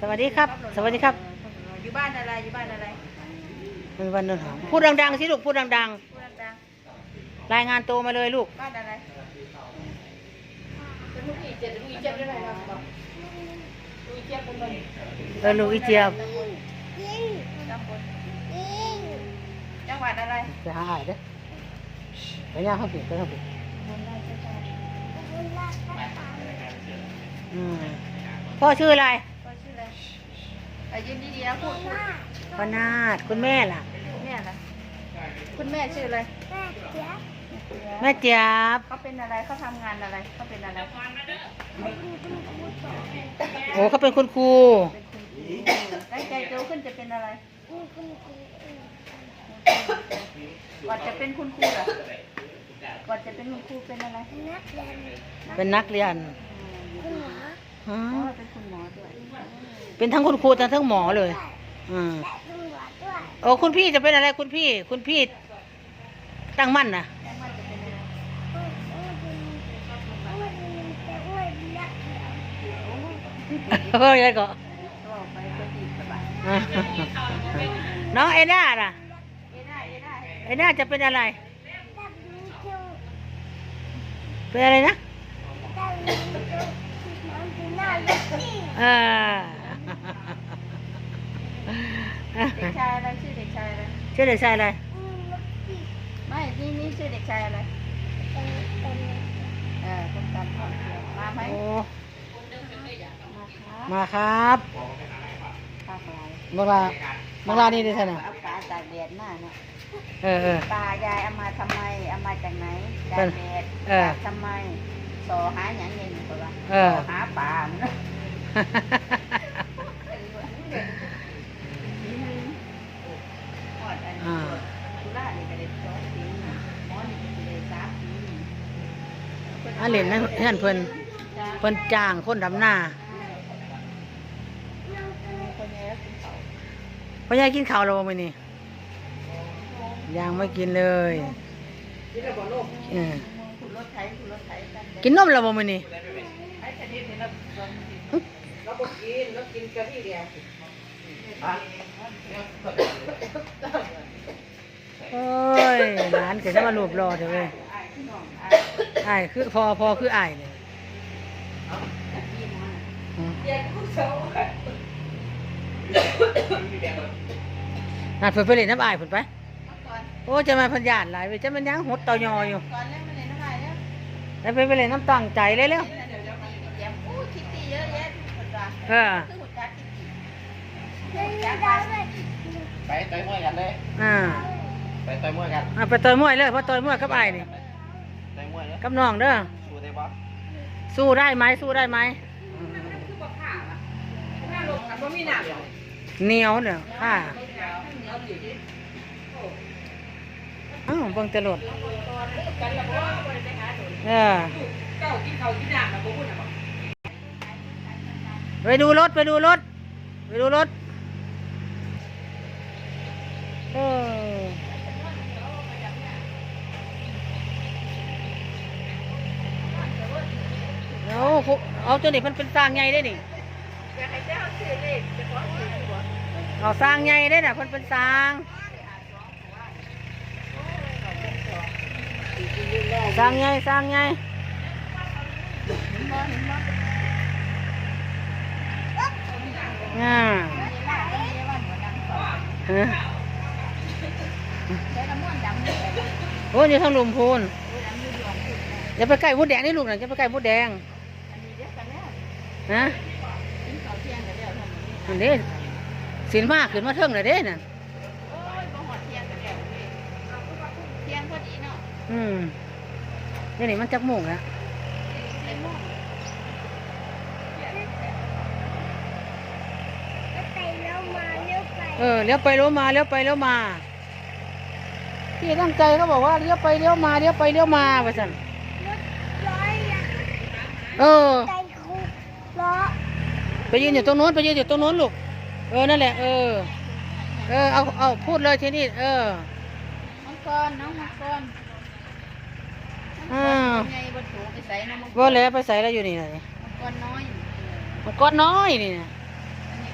สวัสดีครับ สวัสดีครับอยู่บ้านอะไรอยู่บ้านอะไรเป็นวันเดินทางพูดดังๆสิลูกพูดดังพูดดังๆ รายงานตัวมาเลยลูกๆบ้านอะไรเป็นลูกอีเจ็ดลูกอีเจ็ดได้ไหมครับลูกอีเจ็ดเป็นคนเออลูกอีเจียบตำบลจังหวัดอะไรจะหาอายเด้อไปย่างข้าวปิดไปข้าวปิดอืมพ่อชื่ออะไรก็ชื่ อะไรอายืนดีๆนะพูดพูดพนาดคุณแม่ล่ะคุณแม่อะคุณแม่ชื่ออะไร แม่เจี๊ยบเขาเป็นอะไรเขาทำงานอะไรเขาเป็นอะไร โอ้เขาเป็นคุณครูตั้งใจโตขึ้นจะเป็นอะไรก่อนจะเป็นคุณครูเหรอก่อนจะเป็นคุณครูเป็นอะไร เป็นนักเรียนฮะ อ๋อเป็นคุณหมอด้วยเป็นทั้งคุณครูทั้งทั้งหมอเลยอืมโอ้คุณพี่จะเป็นอะไรคุณพี่ คุณพี่ตั้งมั่นนะแม่มันจะเป็นอะไรเฮ้ยอะไรก็ก็ไปก็ดีสบายน้องเอด้าล่ะเอ้ได้เอ้ได้เอด้าจะเป็นอะไร เป็นอะไรนะเออเด็กชายอะไรชื่อเด็กชายอะไรชื่อเด็กชายอะไรไม่นี่นี่ชื่อเด็กชายอะไรเออคนตามพ่อมาไหมโอ้มาครับมาครับข้าวอะไรเมื่อวานเมื่อวานนี่ดิท่านน่ะเอาปลาตากแดดหน้าเนาะเออเออปลายายเอามาทำไมเอามาจากไหนเป็จากนแดดเออตากทำไม สอหาหยังเงินกว่าเออ หาปลาเนาะหอดอันนี้ตุลานี่ก็ได้สองปีหมอนี่ก็ได้สามปีอันเล่นนั่นเพื่อนเพิ่นเพิ่นจ้างคนดำหน้าคนนี้กินเขาพ่อยายกินข้าวแล้วบ่มื้อนี้ยังไม่กินเลยเออ กินนมแล้วบ่มื้อนี้ไอ้ชนิดนี้เราบอกกินเรากินกะทิเดียวโอ้ยหลานเก็จะมารูปรอเด้อเว้ยไอ้คือพอพอคือไอ้เลยพี่น้องอืมเด็กผู้สาวนัดเพิ่อนไปเล่นน้ำไอ้ายเพิ่นไป โอ้จะมาพันยานหลายเว้ยจะมันยังหดเต่อยออยู่ แล้วไปไปเล่นน้ำตั้งใจเลยเร็วเดี๋ยวเดี๋ยวมีเดี๋ยวอู้คิตตี้เยอะแยะหมดละเออคือหัวใจคิตตี้หัวใจว่าไปต่อยมวยกันเลยอ่าไปต่อยมวยกันเอาไปต่อยมวยเลยเพราะต่อยมวยกับอ้ายนี่ต่อยมวยเลยกับน้องเด้อสู้ได้ปะสู้ได้ไหมสู้ได้ไหมเหนียวเด้อค่ะอ้าวเบิ่งแตลด เออไปดูรถไปดูรถไปดูรถเออเอาเอาตัวนี้มันเป็นสร้างใหญ่ได้นี่อยากให้เจ้าซื้อาสร้างใหญ่ได้น่ะเพิ่นเป็นสร้าง สร้างใหญ่สร้างใหญ่เห็นบ่เห็นบ่อ่าเวลาเป็นเยาวันหัวดังสองฮะใช้น้ำมันดำเลยโอ้ยอยู่ทางลุมพูนดำอยู่ดวงขึ้นอย่าไปใกล้มดแดงนี่ลูกน่ะอย่าไปใกล้มดแดงอันนี้เรียกกันแล้วฮะกินข้าวเที่ยงกันแล้วทำนี้อันนี้สินมากขึ้นมาเทิงเลยเด้น่ะโอ้ยบ่หอดเที่ยงกันแล้วเลยเที่ยงพอดีเนาะอืม เดี๋ยวนี้มันจักโมงแล้วเต็มหม้อเออเลี้ยวไปเลี้ยวมาเลี้ยวไปเลี้ยวมาพี่ตั้งใจเขาบอกว่าเลี้ยวไปเลี้ยวมาเลี้ยวไปเลี้ยวมาว่าซั่นเออไปยืนอยู่ตรงโน้นไปยืนอยู่ตรงโน้นลูกเออนั่นแหละเออเออเอาเอาพูดเลยทีนี้เออมังกรน้องมังกร อ่าไงบนถูไปใส่น้องมังกรว่าแล้วไปใส่แล้วอยู่นี่เลยมังกรน้อยมันก้อนน้อยนี่นะอันนี้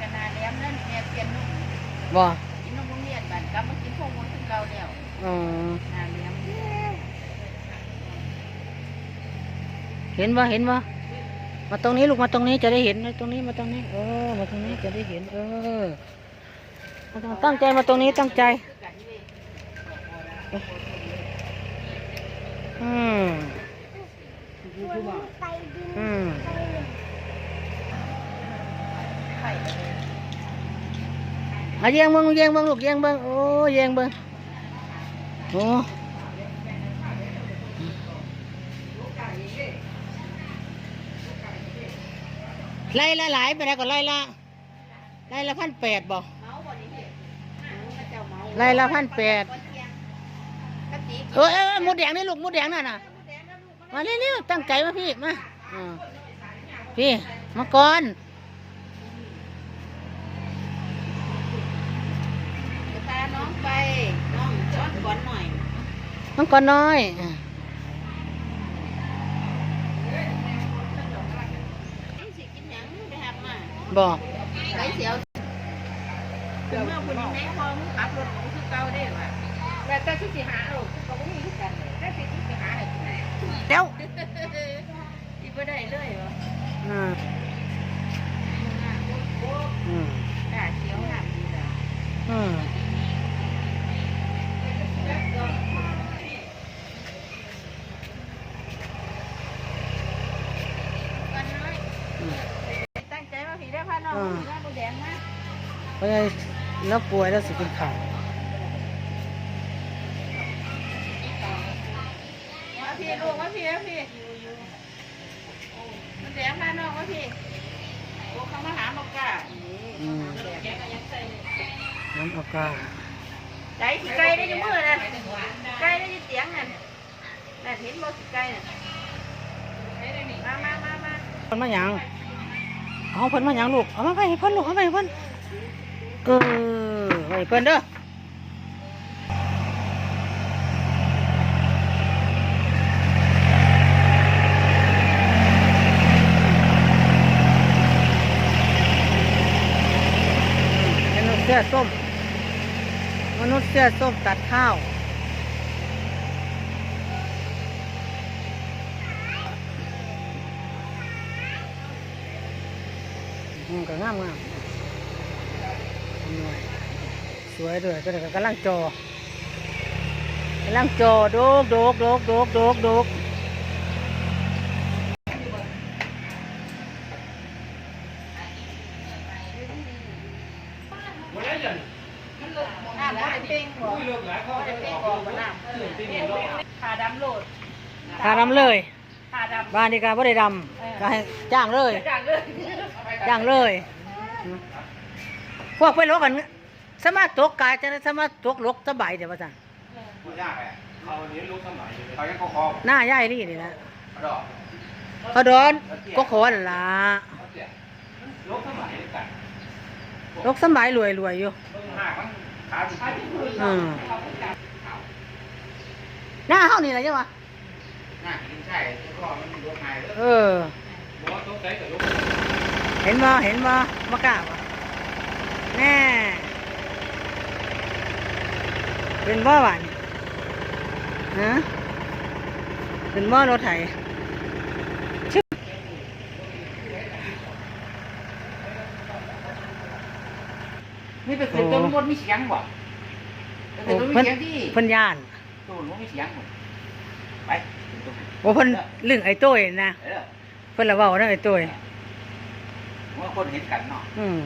บ่กินนมโรงเรียนบัดกลับมากินพวกมันคือเก่าแล้วอืมน่าเลี้ยงเห็นบ่เห็นบ่มาตรงนี้ลูกมาตรงนี้จะได้เห็นมาตรงนี้มาตรงนี้ เออ มาตรงนี้จะได้เห็น เออมาตรงตั้งใจมาตรงนี้ตั้งใจคื อืมอืมเยเอาแยงเบิ้งแยงเบิ้งลูกแยงเบิ้งโอ้แยงเบิ้งโอ้ไล่ละหลายไปแล้วก็ไล่ละไล่ละพันแปดบ่เมาบ่นี่พี่พระเจ้าเมาไล่ละพันแปด เที่ยงกะติเออเออหมดแดงนี่ลูกหมดแดงนั่นน่ะ มาเร็วๆตั้งใจมาพี่มาอ่าพี่มาก่อนเดี๋ยวตาน้องไปน้องช้อนก่อนหน่อยมาก่อนน้อยอ่านี่สิกินหยังไปหามาบอกไรเสียวถึงเมื่อคุณแม่พอมึงขับรถของคือเก่าได้ว่ะ แต่แต่ที่สิหาเอาเขาก็มีคือกันเลยแต่ที่สิหาให้กินแล้วอีบ่ได้เลยวะอ่าอืมด่าเสียวหามดีล่ะอืมกันน้อยอืมตั้งใจมาผีได้พาน้องผีได้โมแดงมาเพราะไงแล้วป่วยแล้วสิกินข้าว มาพี่ ลูกมาพี่มาพี่โมแดงพาน้องมาพี่ลูกเขามาหาบอกกะอืมแกก็ยังใส่น้ำอากาศใจสิไก่ได้ยังมือนะไก่ได้ยังเสียงน่ะน่ะเห็นบ่สิไก่น่ะมามามามาเพิ่นมาหยังเอาเพิ่นมาหยังลูกเอามาไปให้เพิ่นลูกเอาไปให้เพิ่นเออไว้ให้เพิ่นเด้อ มนุษย์เสื้อส้ม มนุษย์เสื้อส้มตัดข้าวอืมก็งามงามสวยด้วยก็เลยกำลังจอกำลังจอโดกโดกโดกโดกโดกโดก น้ำบ่ได้เป่งบ่บ่ได้เป่งบ่บ่น้ำขาดำโลดทาดำเลยขาดำบ้านนี้ก็บ่ได้ดำก็ให้จ้างเลยจังเลยจ้างเลยอืมพวกไปลกกันสามารถตกกายจะได้สามารถตกลกสบายเดี๋ยวว่าจังไม่ยากเลยเขาเนี้ยรู้สมัยเขายังคอคอหน้าย่ายนี่นี่นะดอกเขาโดนก็ขอนั่นล่ะเขาเสียรู้สมัยกัน ลกสมัยรวยรวยอยู่เบิ่งหากมันขาดขาดที่พื้นอืมหน้าเฮานี่แหละยังวะน่ากินใช่ก็มันรู้ไงเลยเออบอกต้องใช้กับลูกเห็นบ่เห็นบ่มากล้าบ่แน่เป็นบ่หวานฮะเป็นบ่รถไถชึบ นี่ เป็นตัวมดมีเสียงบ่เป็นโอ้ตัวมีเพิ่นเสียงที่เพิ่นย่านตัวมันมีเสียงไปโอ้เพิ่นลึงไอ้โต้ยนะเออเพิ่นละเว้านะไอ้โต้ยเมื่อคนเห็นกันเนาะอืม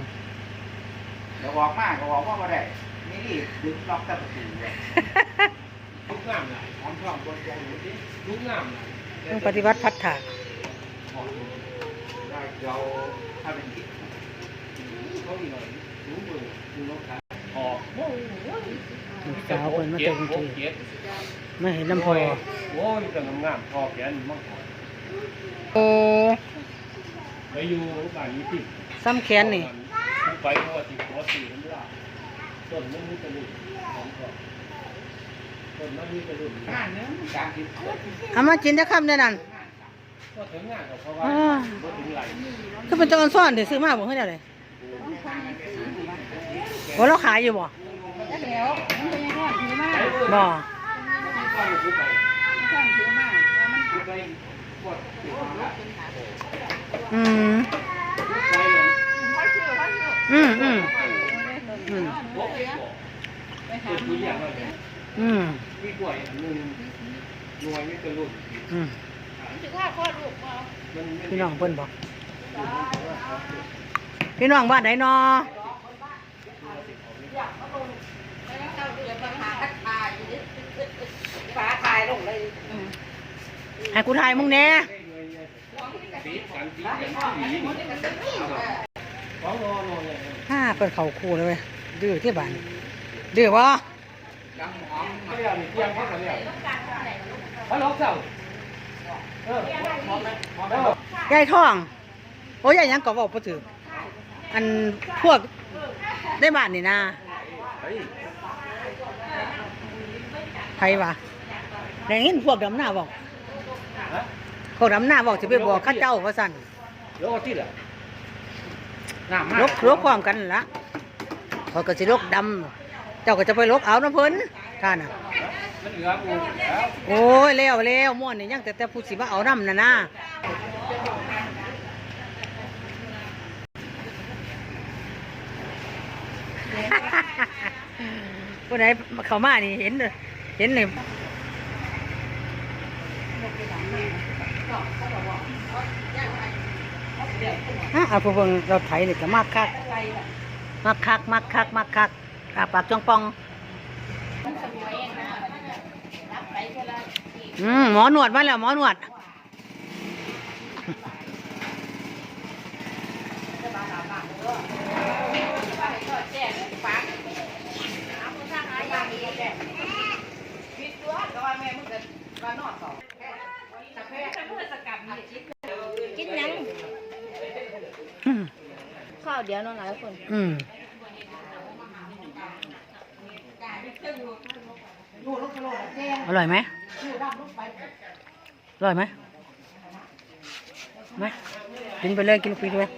เดี๋ยวบอกมากก็บอกว่าบ่ได้นี่นี่ดึงล็อกตะประตูเลยลุกงามนะพร้อมพร้อมบนตรงนี้ลุกงามนะต้องปฏิวัติพัฒนาได้เราถ้าเป็นที่เขาอีกหน่อยรู้มือดูรถขา ออกลูกสาวเพิ่นมาเต็มที่เจ็ดไม่เห็นน้ำพอโอ้ยแต่งามๆพอแขนมั่งพอโอ้ไปอยู่บ้านนี้ที่ซ้ำแขนนี่ไปเพราะว่าที่ขอสี่น้ำลาต้นมันมีกระดูกของก่อนต้นมันมีกระดูกงานเนื้อการกินเอามากินได้คำเดียวนั่นก็ถึงงานกับเพราะว่าอ่าบ่ถึงไหลก็เป็นจังซ่อนเดี๋ยวซื้อมาบอกให้ได้เลยแก โอ้เราขายอยู่บ่จักแล้วมันเป็นยังไงถือมาบ่ก้อนกูไปท่านถือมาแล้วมันกูไปกดติดมาอืมกูไปเลยพ่อชื่อพ่อชื่ออืมอืมอืมโอ้ยเป็นตัวอย่างเลยอืมมีกล้วยหนึ่งหน่วยไม่กระลุ่นอืมถือว่าพ่อลูกมามันไม่พี่น้องเพิ่นบอกพี่น้องบ้านไหนนอ แล้วเราเดือดมาหาทักทายฟ้าทายลงเลย ให้กูถ่ายมึงแหน่สีสันสีกันสีของรอรอเลยฮ่าเพิ่นเข้าคู่เลยเว้ยดื้อที่บ้านดื้อบ่เขาเรียกนี่เตียงเขาเรียกฮัลโหลเจ้าเออพร้อมไหมพร้อมแล้วยายท่อง โอ้ยยายหยังก็เว้าบ่ถูกอันพวกได้บ้านนี่นะเฮ้ยใครวะได้ยินพวกดำหน้าบอก ฮะพวกดำหน้าบอกสิไปบอกเข้าเจ้าว่าซั่นโลกที่เหรอน้ำมากลกลกพร้อมกันนั่นละเขาก็สิลกดำเจ้าก็จะไปลกเอาน้ำเพิ่นท่านน่ะมันเหลือกูแล้วโอ้ยแล้วแล้วม่วนนี่ยังแต่แต่ผู้สิมาเอาน้ำน่ะนะผู้ใดเข้ามานี่เห็นเด้อเห็นเลย ฮะเอาผู้เบิ่งเราไถนี่ก็มากคักมากคักมากคักมากคักอาปากจ้องปองอืมหมอหนวดมาแล้วหมอหนวดกิ กินยังอืมข้าวเดียวนอนหลายคน อืมอร่อยไหมอร่อยไหมไหมกินไปเลยกินไปเลย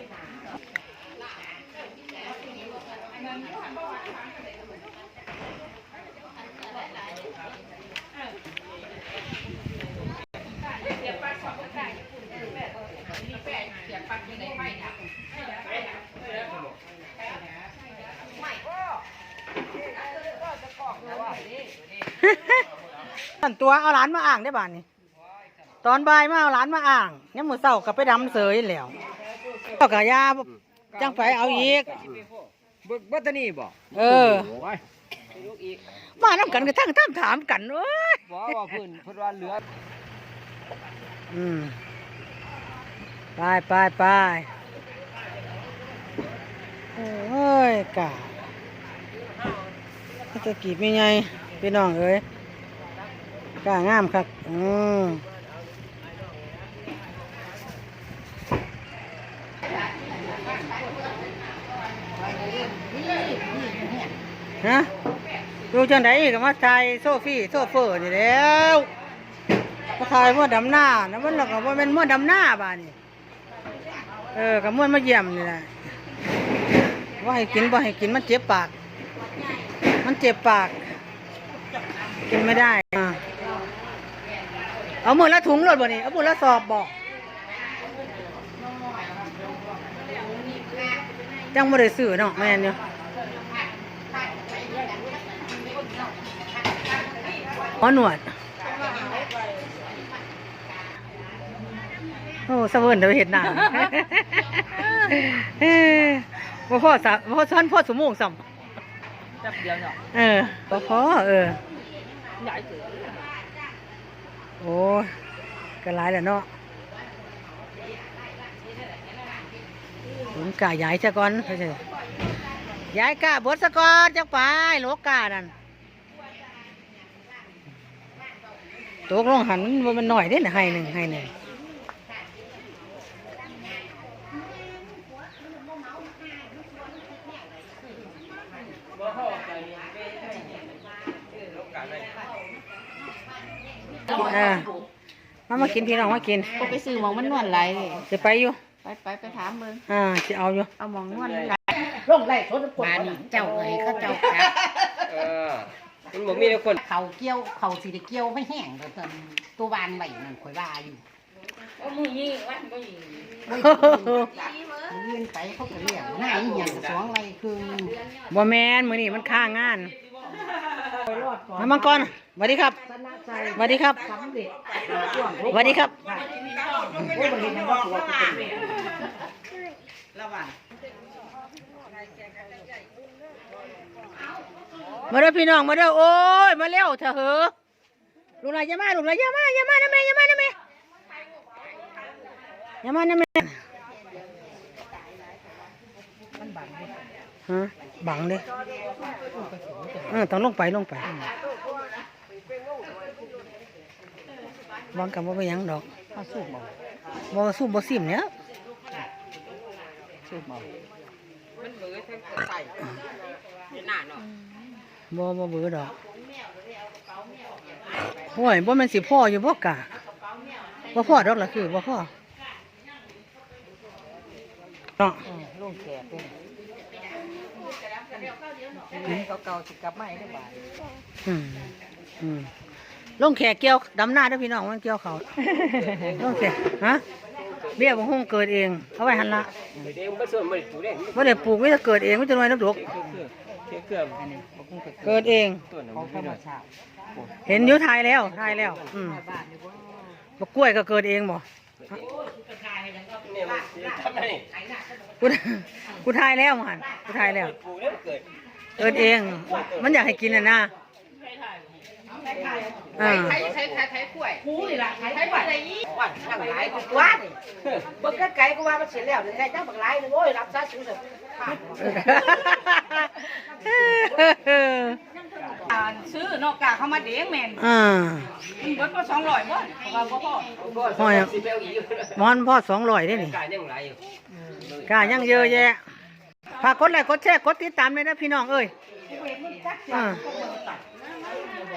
อันตัวเอาหลานมาอ่างได้บ้านนี่ตอนบ่ายมาเอาหลานมาอ่างยังมือเศร้ากับไปดำเสยแล้วก็กะยาจังไปเอาอีกบึกบัตนี่บ่เออโอ้ยมาน้ำกันก็ทั้งทั้งถามกันเอ้ยบ่ว่าเพิ่นเพิ่นว่าเหลืออืมไปไปไปโอ้ยกะมันจะกีบไม่ไง พี่น้องเอ้ยกะงามครับอืมฮะดูจังไดก็มาถ่ายโซฟี่โซเฟอร์นี่แล้วมาถ่ายมั่วดำหน้านะมันหลักว่าเป็นมั่วดำหน้าบ้านี่เออกับมั่วมาเยี่ยมนี่แหละว่าให้กินว่าให้กินมันเจ็บปาก มันเจ็บปาก กินไม่ได้อะเอามือละถุงรถบ่นี่เอามือละสอบบอกจังไม่ได้ซื้อเนาะแม่นอยู่หมอหนวด โอ้สะเวิร์นเดี๋ยวเห็นหน้าเอ้ยบ่พ่อสะบ่พ่อซ้อนพ่อสมงสัมจับเดียวเนาะเออบ่พ่อเออ ใหญ่เกินโอ้ยก็หลายแล้วเนาะผมกะย้ายซะก่อนเฮ้ยย้ายกะบดซะก่อนจังไปโลกานั่นตกลงหันมันหน่อยได้หนะให้หนึ่งให้หนึ่ง บ่เข้าใจ เออมามากินพี่น้องมากินก็ไปซื้อหมองมันนวลไหลเลยจะไปอยู่ไปไปไปถามเบิ่งอ่าจะเอาอยู่เอาหมองนวลไหลลงไล่สดบ้านนี้เจ้าเอ้ยเขาเจ้าจับเออมันบอกมีแต่คนเขาเกี่ยวเขาสิได้เกี่ยวไม่แห้งเด้อเพิ่นตัวบานไว้นั่นข่อยว่าอยู่มือยี่วันมือยี่เรียนไปเขาก็เรียกหน้าอีหยังสองไรคือบ่แมนมื้อนี้มันค่างานมามังกรส วัสดีครับชนะใจสวัสดีครับสำเร็จสวัสดีครับโอ้ยบ่เห็นว่าตัวกูเป็นแม่มาเด้อพี่น้องมาเด้อโอ้ยมาเร็วเถอะเหอะลูกหลานอย่ามาลูกหลานอย่ามาอย่ามานะแม่อย่ามานะแม่อย่ามานะแม่ฮะบังเลยเออต้องลงไปลงไป บังกับว่าไปหยังดอกเขาสู้บ่บ่สู้บ่ซิมเนี่ยสู้บ่มันเบื่อทั้งใส่หน้าเนาะบ่บ่เบื่อดอกโอ้ยบ่แม่นสิพ่ออยู่บ่กะบ่พ่อดอกล่ะคือบ่พ่อเนาะลงแขกเป็นเก่าๆสิกลับมาให้ได้บาดอืมอืม ลงแขกเกี่ยวดำหน้าเด้อพี่น้องมันเกี่ยวเขาลงแขกฮะเบี้ยบ่ฮู้เกิดเองเอาไว้หั่นละไม่ได้ไม่ส่วนไม่ได้ถูกได้บ่ได้ปลูกไม่ได้เกิดเองไม่จะน้อยน้ำดกเครื่องเครื่องอันนี้บ่คงไปเกิดเองตัวนั้นของธรไม่รมได้ชาติเห็นอยู่ทายแล้วทายแล้วอืมบ้านนี่บ่บ่กล้วยก็เกิดเองบ่เนี่ยมันทำไมกูกูทายแล้วหั่นกูทายแล้วปลูกแล้วเกิดเกิดเอง มันอยากให้กินน่ะนะเออใช้ใช้ใช้ใช้กล้วยกูนี่ล่ะใครใช้บ้านอะไรยี่วันทางหลายกว่านี่เบิ่งไกลๆก็ว่ามันเสร็จแล้วนี่ไงจังบักหลายนึงโอ้ยรับซะสูงสุดซื้อนอกกาเขามาเด้งแมนอ่าเบิดก็สองร้อยบ่ว่าบ่พ่อมอนพ่อสองร้อยได้นี่การยังไรอยู่กายังเยอะแยะฝากกดไลค์กดแชร์กดติดตามเลยนะพี่น้องเอ้ยอ่า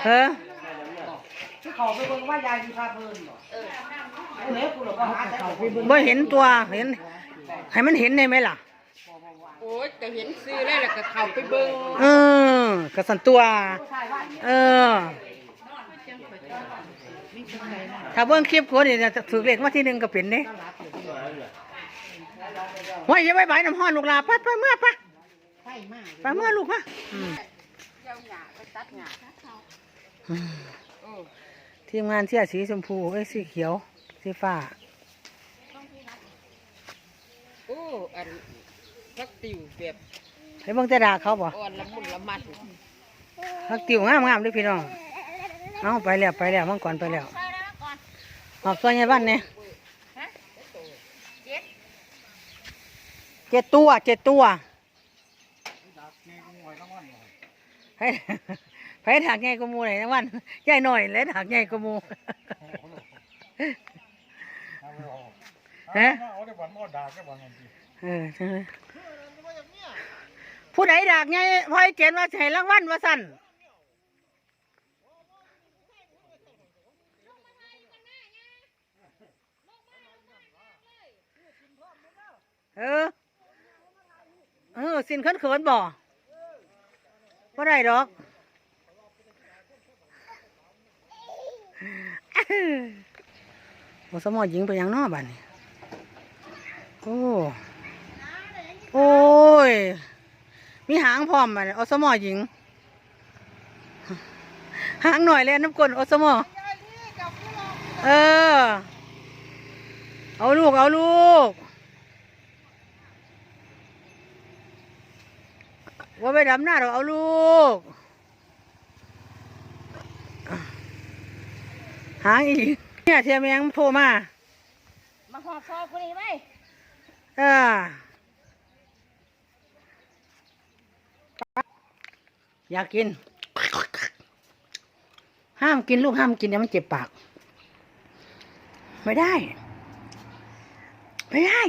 เฮ้อที่เขาไปเบิ่งว่ายายมีพาเพิ่นบ่เออเฮ้ยกูหรอกก็หาแต่เขาไปเบิ่งบ่เห็นตัวเห็น ให้มันเห็นได้ไหมล่ะ โอ้ยแต่เห็นซื้อแล้วแล้วก็เข้าไปเบิ่งเออกระสันตัว เออ ถ้าเบิ่งคลิปคนนี่จะถือเลขมาที่หนึ่งก็เป็นเด้ว่าอย่าไปใบน้ำห้อนลูกหลาไปไปเมื่อไปไฟมากไปเมื่อลูกมาอืม เจ้าหญ้าไปตัดหญ้า ทีมงานเสื้อสีชมพูไอ้ยสีเขียว สีฟ้าโอ้อันพักติวแบบให้เบิ่งแต่ดาเขาบ่อ่อนละมุนละมัดพักติวงามงามๆเด้วยพี่น้อง เอาไปแล้วไปแล้วมังก่อนไปแล้วออกตัวใหญ่บ้านเนี่ยเจ็ดตัวเจ็ดตัวให้ ให้ถักใหญ่กว่าหมูไหนนะวันใหญ่หน่อยและถักใหญ่กว่าหมูฮะเออใช่ไหมผู้ใดดักไงพอยเจนว่าจะให้รางวัลว่าสั่นเออ เออ สินเขินเขินๆบ่ว่าได้ดอก โอสมอยิงไปยังนอบ้านนี่โอ้โอ้ย มีหางพร้อมมันอสมอหญิง หางหน่อยเลยน้ำกลนอสมอเออ เอาลูก เอาลูก ว่าไปดำหน้าเราเอาลูก หางอีกเนี่ยเทียมยังโทรมา มาหอฟอคนนี้ไหมเอออยากกิน ห้ามกินลูกห้ามกินเดี๋ยวมันเจ็บปาก ไม่ได้ ไม่ได้